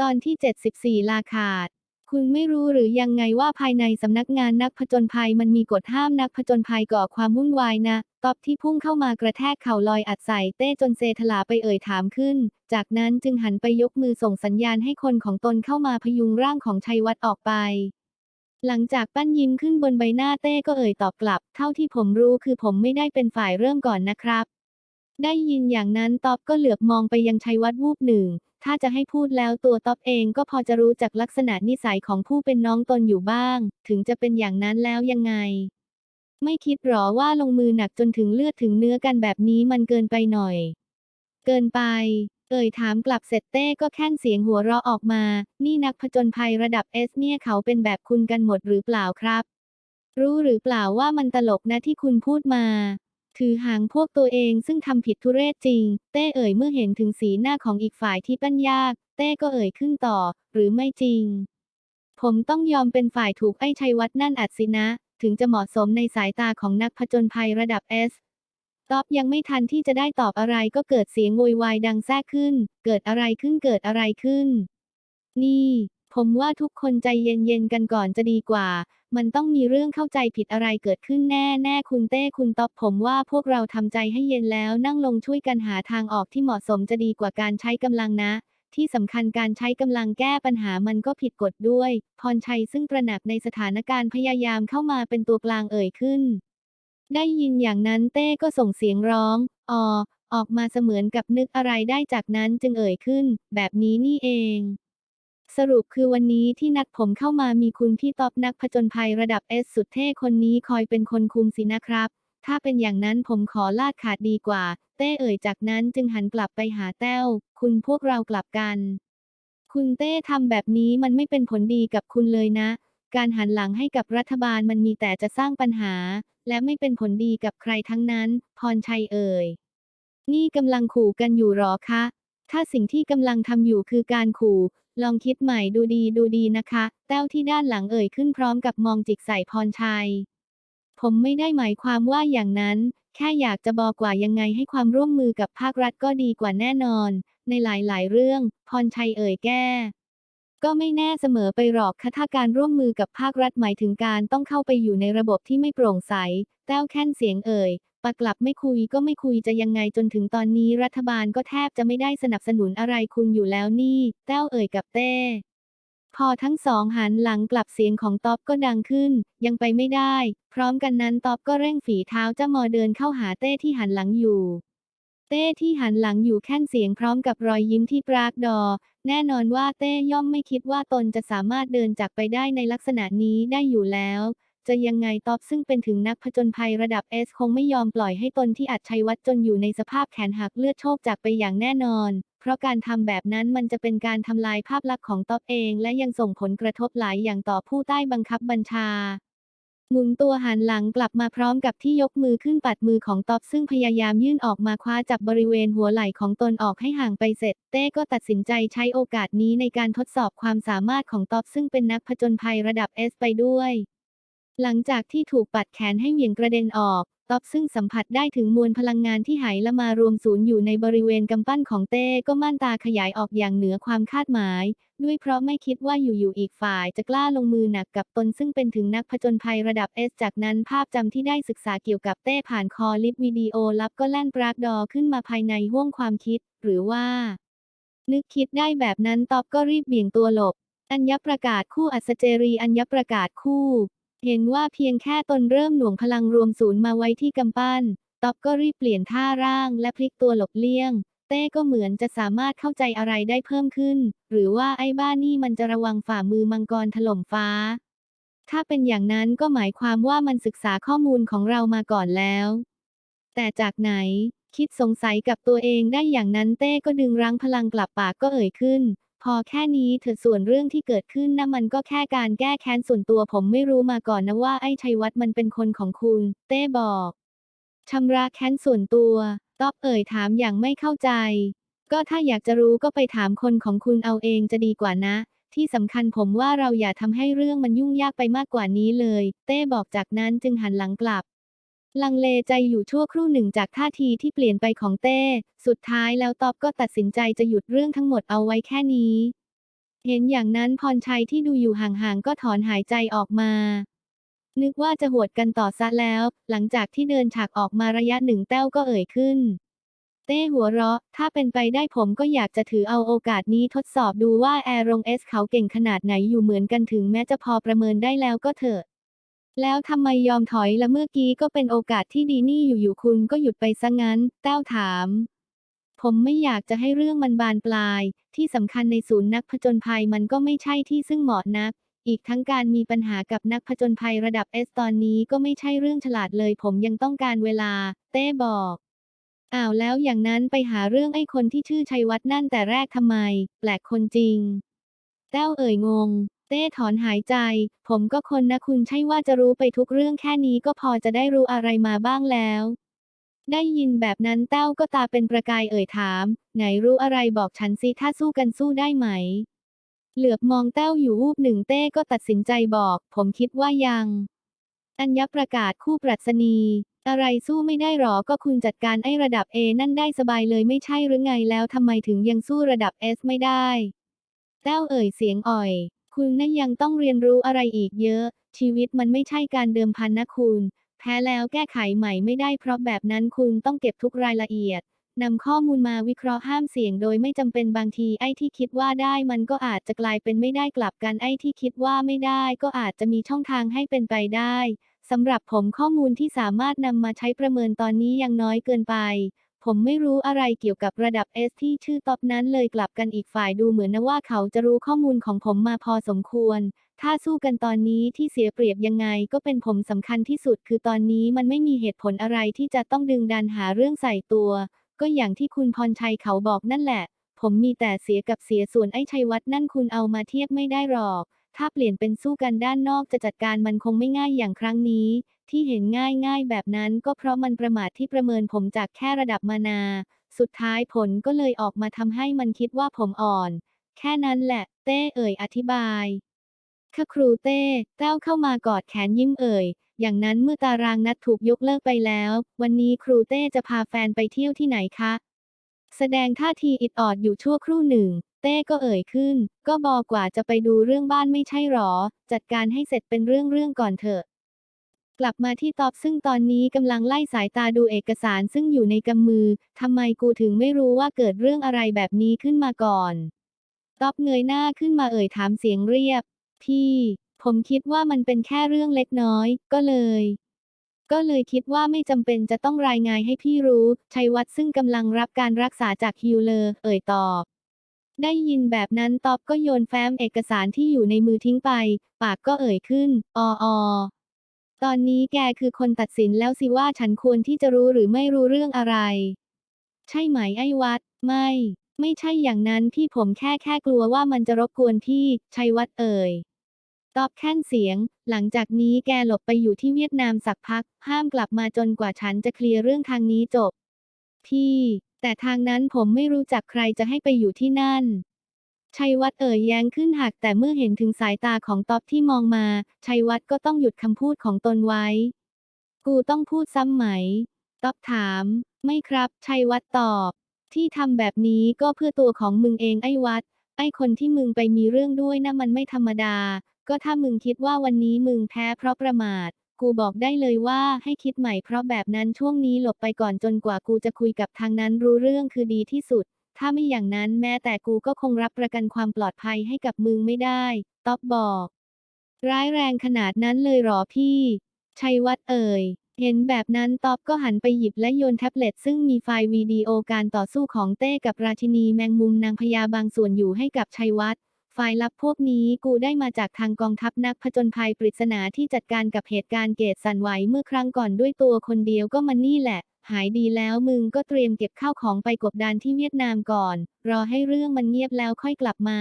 ตอนที่ 74 ลาขาด คุณไม่รู้หรือยังไงว่าภายในสำนักงานนักผจญภัยมันมีกฎห้ามนักผจญภัยก่อความวุ่นวายนะตอบที่พุ่งเข้ามากระแทกเข่าลอยอัดใส่เต้จนเซถลาไปเอ่ยถามขึ้น จากนั้นจึงหันไปยกมือส่งสัญญาณให้คนของตนเข้ามาพยุงร่างของชัยวัฒน์ออกไป หลังจากปั้นยิ้มขึ้นบนใบหน้าเต้ก็เอ่ยตอบกลับ เท่าที่ผมรู้คือผมไม่ได้เป็นฝ่ายเริ่มก่อนนะครับ ได้ยินอย่างนั้นต๊อบก็เหลือบมองไปยังชัยวัฒน์วูบหนึ่ง ถ้าจะให้พูดแล้วตัวต๊อบเองก็พอจะรู้จักลักษณะนิสัยของผู้เป็นน้องตนอยู่บ้าง ถึงจะเป็นอย่างนั้นแล้วยังไง ไม่คิดหรอว่าลงมือหนักจนถึงเลือดถึงเนื้อกันแบบนี้มันเกินไปหน่อย เกินไป เอ่ยถามกลับเสร็จเต้ก็แค่นเสียงหัวเราะออกมา นี่นักผจญภัยระดับเอสเนี่ยเขาเป็นแบบคุณกันหมดหรือเปล่าครับ รู้หรือเปล่าว่ามันตลกนะที่คุณพูดมา ถือหางพวกตัวเองซึ่งทำผิดทุเรศจริง เต้เอ่ยเมื่อเห็นถึงสีหน้าของอีกฝ่ายที่ปั้นยาก เต้ก็เอ่ยขึ้นต่อ หรือไม่จริง ผมต้องยอมเป็นฝ่ายถูกไอ้ชัยวัฒน์นั่นอัดสินะ ถึงจะเหมาะสมในสายตาของนักผจญภัยระดับเอสตอบยังไม่ทันที่จะได้ตอบอะไรก็เกิดเสียงโวยวายดังแทรกขึ้น เกิดอะไรขึ้นเกิดอะไรขึ้น นี่ ผมว่าทุกคนใจเย็นๆกันก่อนจะดีกว่า มันต้องมีเรื่องเข้าใจผิดอะไรเกิดขึ้นแน่แน่คุณเต้คุณต๊อบผมว่าพวกเราทำใจให้เย็นแล้วนั่งลงช่วยกันหาทางออกที่เหมาะสมจะดีกว่าการใช้กำลังนะ ที่สำคัญการใช้กำลังแก้ปัญหามันก็ผิดกฎด้วย พรชัยซึ่งตระหนักในสถานการณ์พยายามเข้ามาเป็นตัวกลางเอ่ยขึ้น ได้ยินอย่างนั้นเต้ก็ส่งเสียงร้องออออกมาเสมือนกับนึกอะไรได้จากนั้นจึงเอ่ยขึ้น แบบนี้นี่เอง สรุปคือวันนี้ที่นัดผมเข้ามามีคุณพี่ต๊อบนักผจญภัยระดับเอสสุดเท่คนนี้คอยเป็นคนคุมสินะครับ ถ้าเป็นอย่างนั้นผมขอลาดขาดดีกว่า เต้เอ่ยจากนั้นจึงหันกลับไปหาแต้ว คุณพวกเรากลับกัน คุณเต้ทำแบบนี้มันไม่เป็นผลดีกับคุณเลยนะ การหันหลังให้กับรัฐบาลมันมีแต่จะสร้างปัญหา และไม่เป็นผลดีกับใครทั้งนั้น พรชัยเอ่ย นี่กำลังขู่กันอยู่หรอคะ ถ้าสิ่งที่กำลังทำอยู่คือการขู่ ลองคิดใหม่ดูดีดูดีนะคะ แต้วที่ด้านหลังเอ่ยขึ้นพร้อมกับมองจิกใส่พรชัย ผมไม่ได้หมายความว่าอย่างนั้น แค่อยากจะบอกว่ายังไงให้ความร่วมมือกับภาครัฐก็ดีกว่าแน่นอน ในหลายๆ เรื่อง พรชัยเอ่ยแก้ก็ไม่แน่เสมอไปหรอกค่ะถ้าการร่วมมือกับภาครัฐหมายถึงการต้องเข้าไปอยู่ในระบบที่ไม่โปร่งใส แต้วแค่นเสียงเอ่ย ปากลับไม่คุยก็ไม่คุยจะยังไงจนถึงตอนนี้รัฐบาลก็แทบจะไม่ได้สนับสนุนอะไรคุณอยู่แล้วนี่แต้วเอ่ยกับเต้ พอทั้งสองหันหลังกลับเสียงของต๊อบก็ดังขึ้น ยังไปไม่ได้ พร้อมกันนั้นต๊อบก็เร่งฝีเท้าจะมอเดินเข้าหาเต้ที่หันหลังอยู่ เต้ที่หันหลังอยู่แค่นเสียงพร้อมกับรอยยิ้มที่ปรากดอ แน่นอนว่าเต้ย่อมไม่คิดว่าตนจะสามารถเดินจากไปได้ในลักษณะนี้ได้อยู่แล้ว จะยังไงตอบซึ่งเป็นถึงนักผจญภัยระดับเอสคงไม่ยอมปล่อยให้ตนที่อัดชัยวัฒน์จนอยู่ในสภาพแขนหักเลือดโชกจากไปอย่างแน่นอน เพราะการทำแบบนั้นมันจะเป็นการทำลายภาพลักษณ์ของตอบเอง และยังส่งผลกระทบหลายอย่างต่อผู้ใต้บังคับบัญชาหมุนตัวหันหลังกลับมาพร้อมกับที่ยกมือขึ้นปัดมือของตอบซึ่งพยายามยื่นออกมาคว้าจับบริเวณหัวไหล่ของตนออกให้ห่างไปเสร็จ เต้ก็ตัดสินใจใช้โอกาสนี้ในการทดสอบความสามารถของตอบซึ่งเป็นนักผจญภัยระดับเอสไปด้วย หลังจากที่ถูกปัดแขนให้เหวี่ยงกระเด็นออกต๊อบซึ่งสัมผัสได้ถึงมวลพลังงานที่หายละมารวมศูนย์อยู่ในบริเวณกำปั้นของเต้ก็ม่านตาขยายออกอย่างเหนือความคาดหมาย ด้วยเพราะไม่คิดว่าอยู่ๆอีกฝ่ายจะกล้าลงมือหนักกับตนซึ่งเป็นถึงนักผจญภัยระดับเอสจากนั้นภาพจำที่ได้ศึกษาเกี่ยวกับเต้ผ่านคอลิปวิดีโอลับก็แล่นปรากดอขึ้นมาภายในห้วงความคิด หรือว่า นึกคิดได้แบบนั้นตอบก็รีบเบี่ยงตัวหลบ อัญญประกาศคู่อัศเจรีอัญญประกาศคู่ เห็นว่าเพียงแค่ตนเริ่มหน่วงพลังรวมศูนย์มาไว้ที่กำปั้น ต๊อบก็รีบเปลี่ยนท่าร่างและพลิกตัวหลบเลี่ยง เต้ก็เหมือนจะสามารถเข้าใจอะไรได้เพิ่มขึ้น หรือว่าไอ้บ้านี่มันจะระวังฝ่ามือมังกรถล่มฟ้า ถ้าเป็นอย่างนั้นก็หมายความว่ามันศึกษาข้อมูลของเรามาก่อนแล้ว แต่จากไหน คิดสงสัยกับตัวเองได้อย่างนั้นเต้ก็ดึงรั้งพลังกลับปากก็เอ่ยขึ้น พอแค่นี้เถอะส่วนเรื่องที่เกิดขึ้นนะมันก็แค่การแก้แค้นส่วนตัวผมไม่รู้มาก่อนนะว่าไอ้ชัยวัฒน์มันเป็นคนของคุณ เต้บอกชำระแค้นส่วนตัวต๊อบเอ่ยถามอย่างไม่เข้าใจ ก็ถ้าอยากจะรู้ก็ไปถามคนของคุณเอาเองจะดีกว่านะ ที่สำคัญผมว่าเราอย่าทำให้เรื่องมันยุ่งยากไปมากกว่านี้เลย เต้บอกจากนั้นจึงหันหลังกลับ ลังเลใจอยู่ชั่วครู่หนึ่งจากท่าทีที่เปลี่ยนไปของเต้ สุดท้ายแล้วตอบก็ตัดสินใจจะหยุดเรื่องทั้งหมดเอาไว้แค่นี้ เห็นอย่างนั้นพรชัยที่ดูอยู่ห่างๆก็ถอนหายใจออกมา นึกว่าจะหวดกันต่อซะแล้ว หลังจากที่เดินฉากออกมาระยะหนึ่งแต้วก็เอ่ยขึ้น เต้หัวเราะ ถ้าเป็นไปได้ผมก็อยากจะถือเอาโอกาสนี้ทดสอบดูว่าแอร์รงเอสเขาเก่งขนาดไหนอยู่เหมือนกันถึงแม้จะพอประเมินได้แล้วก็เถอะ แล้วทำไมยอมถอยละเมื่อกี้ก็เป็นโอกาสที่ดีนี่อยู่ๆคุณก็หยุดไปซะงั้นแต้วถาม ผมไม่อยากจะให้เรื่องมันบานปลาย ที่สำคัญในศูนย์นักผจญภัยมันก็ไม่ใช่ที่ซึ่งเหมาะนัก อีกทั้งการมีปัญหากับนักผจญภัยระดับเอสตอนนี้ก็ไม่ใช่เรื่องฉลาดเลย ผมยังต้องการเวลา เต้บอกอ้าวแล้วอย่างนั้นไปหาเรื่องไอ้คนที่ชื่อชัยวัฒน์นั่นแต่แรกทำไม แปลกคนจริงแต้วเอ่ยงง เต้ถอนหายใจ ผมก็คนนะคุณใช่ว่าจะรู้ไปทุกเรื่องแค่นี้ก็พอจะได้รู้อะไรมาบ้างแล้ว ได้ยินแบบนั้นแต้วก็ตาเป็นประกายเอ่ยถาม ไหนรู้อะไรบอกฉันสิถ้าสู้กันสู้ได้ไหม เหลือบมองแต้วอยู่วูบหนึ่งเต้ก็ตัดสินใจบอก ผมคิดว่ายัง อัญญประกาศคู่ปรัชนีอะไรสู้ไม่ได้หรอ ก็คุณจัดการไอ้ระดับ A นั่นได้สบายเลยไม่ใช่หรือไงแล้วทำไมถึงยังสู้ระดับ S ไม่ได้แต้วเอ่ยเสียงอ่อย คุณน่ะยังต้องเรียนรู้อะไรอีกเยอะ ชีวิตมันไม่ใช่การเดิมพันนะคุณ แพ้แล้วแก้ไขใหม่ไม่ได้เพราะแบบนั้นคุณต้องเก็บทุกรายละเอียดนำข้อมูลมาวิเคราะห์ห้ามเสี่ยงโดยไม่จำเป็นบางทีไอ้ที่คิดว่าได้มันก็อาจจะกลายเป็นไม่ได้กลับกันไอ้ที่คิดว่าไม่ได้ก็อาจจะมีช่องทางให้เป็นไปได้สำหรับผมข้อมูลที่สามารถนำมาใช้ประเมินตอนนี้ยังน้อยเกินไป ผมไม่รู้อะไรเกี่ยวกับระดับ S ที่ชื่อท็อปนั้นเลยกลับกันอีกฝ่ายดูเหมือนนะว่าเขาจะรู้ข้อมูลของผมมาพอสมควร ถ้าสู้กันตอนนี้ที่เสียเปรียบยังไงก็เป็นผมสำคัญที่สุด คือตอนนี้มันไม่มีเหตุผลอะไรที่จะต้องดึงดันหาเรื่องใส่ตัว ก็อย่างที่คุณพรชัยเขาบอกนั่นแหละ ผมมีแต่เสียกับเสียส่วนไอ้ชัยวัฒน์นั่นคุณเอามาเทียบไม่ได้หรอก ถ้าเปลี่ยนเป็นสู้กันด้านนอกจะจัดการมันคงไม่ง่ายอย่างครั้งนี้ ที่เห็นง่ายๆ แบบนั้นก็เพราะมันประมาทที่ประเมินผมจากแค่ระดับมานา สุดท้ายผลก็เลยออกมาทำให้มันคิดว่าผมอ่อน แค่นั้นแหละ เต้เอ่ยอธิบายค่ะครูเต้แต้วเข้ามากอดแขนยิ้มเอ่ย อย่างนั้นเมื่อตารางนัดถูกยกเลิกไปแล้ว วันนี้ครูเต้จะพาแฟนไปเที่ยวที่ไหนคะ แสดงท่าทีอิดออดอยู่ชั่วครู่หนึ่งเต้ก็เอ่ยขึ้น ก็บอกว่าจะไปดูเรื่องบ้านไม่ใช่หรอ จัดการให้เสร็จเป็นเรื่องๆก่อนเถอะ กลับมาที่ตอบซึ่งตอนนี้กำลังไล่สายตาดูเอกสารซึ่งอยู่ในกำมือ ทำไมกูถึงไม่รู้ว่าเกิดเรื่องอะไรแบบนี้ขึ้นมาก่อนตอบเงยหน้าขึ้นมาเอ่ยถามเสียงเรียบ พี่ ผมคิดว่ามันเป็นแค่เรื่องเล็กน้อย ก็เลย ก็เลยคิดว่าไม่จำเป็นจะต้องรายงานให้พี่รู้ ชัยวัฒน์ซึ่งกำลังรับการรักษาจากฮิวเลอร์ เอ่ยตอบ ได้ยินแบบนั้นตอบก็โยนแฟ้มเอกสารที่อยู่ในมือทิ้งไป ปากก็เอ่ยขึ้น อออ ตอนนี้แกคือคนตัดสินแล้วสิว่าฉันควรที่จะรู้หรือไม่รู้เรื่องอะไร ใช่ไหมไอ้วัด ไม่ ไม่ใช่อย่างนั้นพี่ผมแค่แค่กลัวว่ามันจะรบกวนพี่ ชัยวัฒน์เอ่ย ตอบแค่นเสียง หลังจากนี้แกหลบไปอยู่ที่เวียดนามสักพัก ห้ามกลับมาจนกว่าฉันจะเคลียร์เรื่องทางนี้จบ พี่ แต่ทางนั้นผมไม่รู้จักใครจะให้ไปอยู่ที่นั่น ชัยวัฒน์เอ่ยแย้งขึ้นหักแต่เมื่อเห็นถึงสายตาของต๊อบที่มองมา ชัยวัฒน์ก็ต้องหยุดคำพูดของตนไว้ กูต้องพูดซ้ำไหม ต๊อบถาม ไม่ครับ ชัยวัฒน์ตอบ ที่ทำแบบนี้ก็เพื่อตัวของมึงเองไอ้วัด ไอ้คนที่มึงไปมีเรื่องด้วยนะมันไม่ธรรมดา ก็ถ้ามึงคิดว่าวันนี้มึงแพ้เพราะประมาท กูบอกได้เลยว่าให้คิดใหม่เพราะแบบนั้นช่วงนี้หลบไปก่อนจนกว่ากูจะคุยกับทางนั้นรู้เรื่องคือดีที่สุด ถ้าไม่อย่างนั้นแม้แต่กูก็คงรับประกันความปลอดภัยให้กับมึงไม่ได้ ต๊อบบอก ร้ายแรงขนาดนั้นเลยหรอพี่ ชัยวัฒน์เอ่ย เห็นแบบนั้นต๊อบก็หันไปหยิบและโยนแท็บเล็ตซึ่งมีไฟล์วิดีโอการต่อสู้ของเต้กับราชินีแมงมุมนางพญาบางส่วนอยู่ให้กับชัยวัฒน์ไฟล์ลับพวกนี้กูได้มาจากทางกองทัพนักผจญภัยปริศนาที่จัดการกับเหตุการณ์เกตสันไหวเมื่อครั้งก่อนด้วยตัวคนเดียวก็มันนี่แหละ หายดีแล้วมึงก็เตรียมเก็บข้าวของไปกบดานที่เวียดนามก่อน รอให้เรื่องมันเงียบแล้วค่อยกลับมา